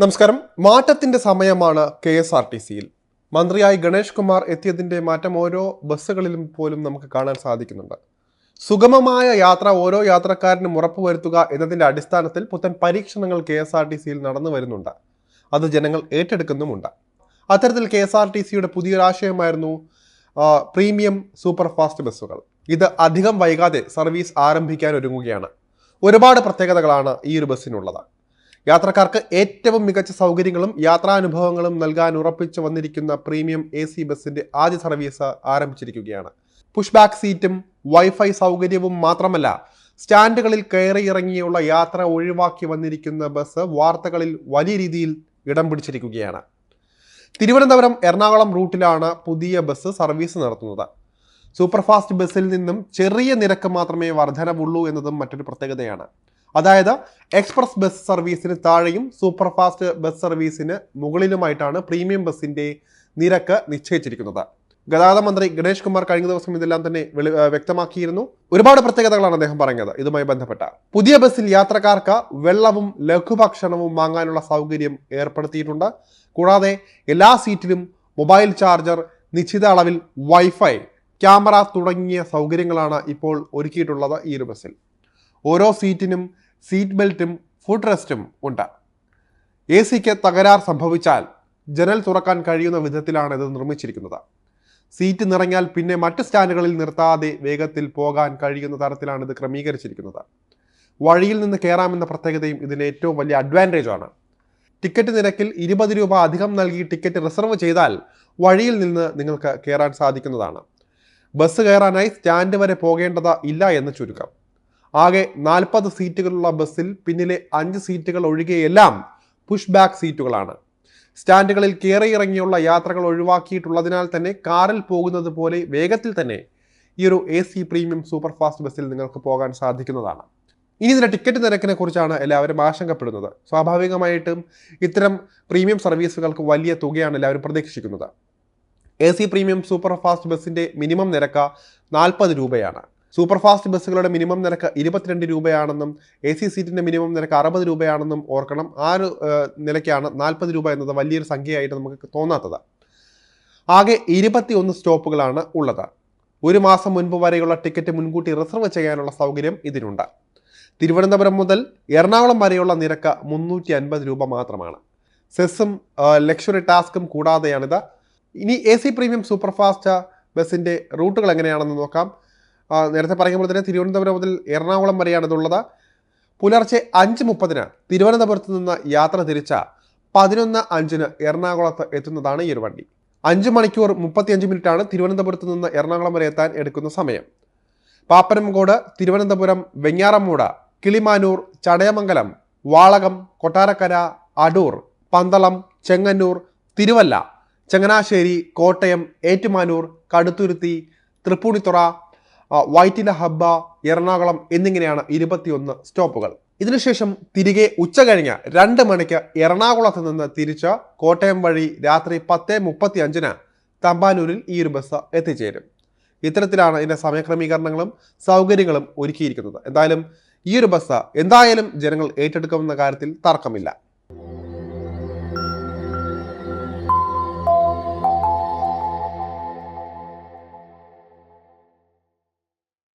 നമസ്കാരം. മാറ്റത്തിന്റെ സമയമാണ് കെ എസ് ആർ ടി സിയിൽ. മന്ത്രിയായി ഗണേഷ് കുമാർ എത്തിയതിന്റെ മാറ്റം ഓരോ ബസ്സുകളിലും പോലും നമുക്ക് കാണാൻ സാധിക്കുന്നുണ്ട്. സുഗമമായ യാത്ര ഓരോ യാത്രക്കാരനും ഉറപ്പുവരുത്തുക എന്നതിന്റെ അടിസ്ഥാനത്തിൽ പുത്തൻ പരീക്ഷണങ്ങൾ കെ എസ് ആർ ടി സിയിൽ നടന്നു വരുന്നുണ്ട്. അത് ജനങ്ങൾ ഏറ്റെടുക്കുന്നുമുണ്ട്. അത്തരത്തിൽ കെ എസ് ആർ ടി സിയുടെ പുതിയൊരാശയമായിരുന്നു പ്രീമിയം സൂപ്പർ ഫാസ്റ്റ് ബസ്സുകൾ. ഇത് അധികം വൈകാതെ സർവീസ് ആരംഭിക്കാൻ ഒരുങ്ങുകയാണ്. ഒരുപാട് പ്രത്യേകതകളാണ് ഈ ഒരു ബസ്സിനുള്ളത്. യാത്രക്കാർക്ക് ഏറ്റവും മികച്ച സൗകര്യങ്ങളും യാത്രാനുഭവങ്ങളും നൽകാൻ ഉറപ്പിച്ചു വന്നിരിക്കുന്ന പ്രീമിയം എ സി ബസിന്റെ ആദ്യ സർവീസ് ആരംഭിച്ചിരിക്കുകയാണ്. പുഷ്ബാക്ക് സീറ്റും വൈഫൈ സൗകര്യവും മാത്രമല്ല സ്റ്റാൻഡുകളിൽ കയറി ഇറങ്ങിയുള്ള യാത്ര ഒഴിവാക്കി വന്നിരിക്കുന്ന ബസ് വാർത്തകളിൽ വലിയ രീതിയിൽ ഇടം പിടിച്ചിരിക്കുകയാണ്. തിരുവനന്തപുരം എറണാകുളം റൂട്ടിലാണ് പുതിയ ബസ് സർവീസ് നടത്തുന്നത്. സൂപ്പർഫാസ്റ്റ് ബസ്സിൽ നിന്നും ചെറിയ നിരക്ക് മാത്രമേ വർധനവുള്ളൂ എന്നതും മറ്റൊരു പ്രത്യേകതയാണ്. അതായത് എക്സ്പ്രസ് ബസ് സർവീസിന് താഴെയും സൂപ്പർഫാസ്റ്റ് ബസ് സർവീസിന് മുകളിലുമായിട്ടാണ് പ്രീമിയം ബസ്സിന്റെ നിരക്ക് നിശ്ചയിച്ചിരിക്കുന്നത്. ഗതാഗത മന്ത്രി ഗണേഷ് കുമാർ കഴിഞ്ഞ ദിവസം ഇതെല്ലാം തന്നെ വ്യക്തമാക്കിയിരുന്നു. ഒരുപാട് പ്രത്യേകതകളാണ് അദ്ദേഹം പറഞ്ഞത് ഇതുമായി ബന്ധപ്പെട്ട പുതിയ ബസ്സിൽ യാത്രക്കാർക്ക് വെള്ളവും ലഘുഭക്ഷണവും വാങ്ങാനുള്ള സൗകര്യം ഏർപ്പെടുത്തിയിട്ടുണ്ട്. കൂടാതെ എല്ലാ സീറ്റിലും മൊബൈൽ ചാർജർ നിശ്ചിത അളവിൽ വൈഫൈ ക്യാമറ തുടങ്ങിയ സൗകര്യങ്ങളാണ് ഇപ്പോൾ ഒരുക്കിയിട്ടുള്ളത് ഈ ഒരു ബസ്സിൽ. ഓരോ സീറ്റിനും സീറ്റ് ബെൽറ്റും ഫുഡ് റെസ്റ്റും ഉണ്ട്. എ സിക്ക് തകരാർ സംഭവിച്ചാൽ ജനൽ തുറക്കാൻ കഴിയുന്ന വിധത്തിലാണ് ഇത് നിർമ്മിച്ചിരിക്കുന്നത്. സീറ്റ് നിറഞ്ഞാൽ പിന്നെ മറ്റ് സ്റ്റാൻഡുകളിൽ നിർത്താതെ വേഗത്തിൽ പോകാൻ കഴിയുന്ന തരത്തിലാണ് ഇത് ക്രമീകരിച്ചിരിക്കുന്നത്. വഴിയിൽ നിന്ന് കയറാമെന്ന പ്രത്യേകതയും ഇതിന് ഏറ്റവും വലിയ അഡ്വാന്റേജ് ആണ് ടിക്കറ്റ് നിരക്കിൽ ഇരുപത് രൂപ അധികം നൽകി ടിക്കറ്റ് റിസർവ് ചെയ്താൽ വഴിയിൽ നിന്ന് നിങ്ങൾക്ക് കയറാൻ സാധിക്കുന്നതാണ്. ബസ് കയറാനായി സ്റ്റാൻഡ് വരെ പോകേണ്ടത് ഇല്ല എന്ന് ചുരുക്കം. ആകെ നാൽപ്പത് സീറ്റുകളുള്ള ബസ്സിൽ പിന്നിലെ അഞ്ച് സീറ്റുകൾ ഒഴികെയെല്ലാം പുഷ് ബാക്ക് സീറ്റുകളാണ്. സ്റ്റാൻഡുകളിൽ കയറി ഇറങ്ങിയുള്ള യാത്രകൾ ഒഴിവാക്കിയിട്ടുള്ളതിനാൽ തന്നെ കാറിൽ പോകുന്നത് പോലെ വേഗത്തിൽ തന്നെ ഈ ഒരു A C premium super fast ബസ്സിൽ നിങ്ങൾക്ക് പോകാൻ സാധിക്കുന്നതാണ്. ഇനി ഇതിന്റെ ടിക്കറ്റ് നിരക്കിനെ കുറിച്ചാണ് എല്ലാവരും ആശങ്കപ്പെടുന്നത്. സ്വാഭാവികമായിട്ടും ഇത്തരം പ്രീമിയം സർവീസുകൾക്ക് വലിയ തുകയാണ് എല്ലാവരും പ്രതീക്ഷിക്കുന്നത്. A C premium super fast ബസ്സിന്റെ മിനിമം നിരക്ക് നാൽപ്പത് രൂപയാണ്. സൂപ്പർ ഫാസ്റ്റ് ബസ്സുകളുടെ മിനിമം നിരക്ക് ഇരുപത്തിരണ്ട് രൂപയാണെന്നും എ സി സീറ്റിന്റെ മിനിമം നിരക്ക് അറുപത് രൂപയാണെന്നും ഓർക്കണം. ആ ഒരു നിലയ്ക്കാണ് നാൽപ്പത് രൂപ എന്നത് വലിയൊരു സംഖ്യയായിട്ട് നമുക്ക് തോന്നാത്തത്. ആകെ ഇരുപത്തിയൊന്ന് സ്റ്റോപ്പുകളാണ് ഉള്ളത്. ഒരു മാസം മുൻപ് വരെയുള്ള ടിക്കറ്റ് മുൻകൂട്ടി റിസർവ് ചെയ്യാനുള്ള സൗകര്യം ഇതിനുണ്ട്. തിരുവനന്തപുരം മുതൽ എറണാകുളം വരെയുള്ള നിരക്ക് മുന്നൂറ്റി അൻപത് രൂപ മാത്രമാണ്. സെസ്സും ലക്ഷറി ടാസ്കും കൂടാതെയാണിത്. ഇനി A C premium super fast ബസ്സിന്റെ റൂട്ടുകൾ എങ്ങനെയാണെന്ന് നോക്കാം. നേരത്തെ പറയുമ്പോൾ തന്നെ തിരുവനന്തപുരം മുതൽ എറണാകുളം വരെയാണ് ഇതുള്ളത്. പുലർച്ചെ അഞ്ച് മുപ്പതിന് തിരുവനന്തപുരത്ത് നിന്ന് യാത്ര തിരിച്ച പതിനൊന്ന് അഞ്ചിന് എറണാകുളത്ത് എത്തുന്നതാണ് ഈ ഒരു വണ്ടി. അഞ്ച് മണിക്കൂർ മുപ്പത്തിയഞ്ച് മിനിറ്റാണ് തിരുവനന്തപുരത്ത് നിന്ന് എറണാകുളം വരെ എത്താൻ എടുക്കുന്ന സമയം. പാപ്പനംകോട് തിരുവനന്തപുരം വെഞ്ഞാറമൂട് കിളിമാനൂർ ചടയമംഗലം വാളകം കൊട്ടാരക്കര അടൂർ പന്തളം ചെങ്ങന്നൂർ തിരുവല്ല ചങ്ങനാശ്ശേരി കോട്ടയം ഏറ്റുമാനൂർ കടുത്തുരുത്തി തൃപ്പൂണിത്തുറ വൈറ്റില ഹബ്ബ എറണാകുളം എന്നിങ്ങനെയാണ് ഇരുപത്തിയൊന്ന് സ്റ്റോപ്പുകൾ. ഇതിനുശേഷം തിരികെ ഉച്ച കഴിഞ്ഞ് രണ്ട് മണിക്ക് എറണാകുളത്ത് നിന്ന് തിരിച്ച് കോട്ടയം വഴി രാത്രി പത്ത് മുപ്പത്തി അഞ്ചിന് തമ്പാനൂരിൽ ഈ ഒരു ബസ് എത്തിച്ചേരും. ഇത്തരത്തിലാണ് ഇതിന്റെ സമയക്രമീകരണങ്ങളും സൗകര്യങ്ങളും ഒരുക്കിയിരിക്കുന്നത്. എന്തായാലും ഈ ഒരു ബസ് എന്തായാലും ജനങ്ങൾ ഏറ്റെടുക്കുമെന്ന കാര്യത്തിൽ തർക്കമില്ല.